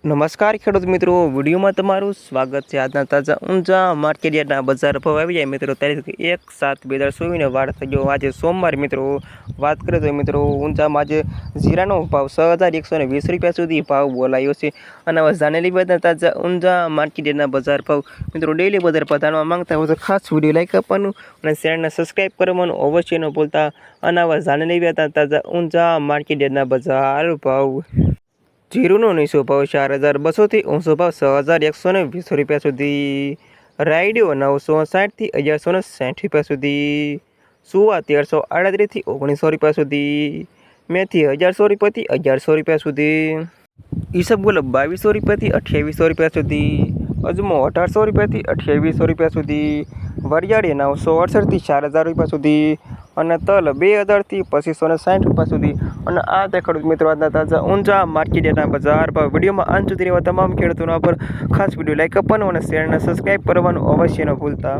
નમસ્કાર ખેડૂત મિત્રો, વિડીયોમાં તમારું સ્વાગત છે આજના તાજા ઊંઝા માર્કેટ બજાર ભાવ આવી જાય મિત્રો. તારીખ એક સાત બે હજાર ચોવીસને વાર થઈ ગયો. આજે સોમવાર મિત્રો, વાત કરીએ તો મિત્રો, ઊંઝામાં આજે જીરાનો ભાવ છ હજાર એકસો ને વીસ રૂપિયા સુધી ભાવ બોલાયો છે. અને હવે જાણેલી બધા તાજા ઊંઝા માર્કેટ બજાર ભાવ. મિત્રો ડેલી બજાર પધારવા માંગતા હોય તો ખાસ વીડિયો લાઈક આપવાનું અને ચેનલને સબસ્ક્રાઈબ કરવાનું અવશ્ય ન ભૂલતા. અને હવે જાણેલી બધા તાજા ઊંઝા માર્કેટ બજાર ભાવ. જીરુનો નીચો ભાવ ચાર હજાર બસોથી ઊંચો ભાવ છ હજાર એકસો ને વીસ રૂપિયા સુધી. રાયડિયો નવસો સાઠથી અગિયારસો ને સાઠ રૂપિયા સુધી. સુવા તેરસો આડત્રીસથી ઓગણીસો રૂપિયા સુધી. મેથી હજારસો રૂપિયાથી અગિયારસો રૂપિયા સુધી. ઈસબગુલ બાવીસો રૂપિયાથી અઠ્યાવીસો રૂપિયા સુધી. અજમો અઢારસો રૂપિયાથી અઠ્યાવીસો રૂપિયા સુધી. વરિયાળી નવસો અડસઠથી ચાર હજાર રૂપિયા સુધી. અને તલ બે હજારથી પચીસો ને સાઠ રૂપિયા સુધી. અને આ તે ખેડૂત મિત્રો આજના તાજા ઊંઝા ડેટા બજાર ભાવ. વિડીયોમાં અંત સુધી રહેવા તમામ ખેડૂતોના પર ખાસ વીડિયો લાઈક આપવાનું અને શેરને સબસ્ક્રાઈબ કરવાનું અવશ્ય ન ભૂલતા.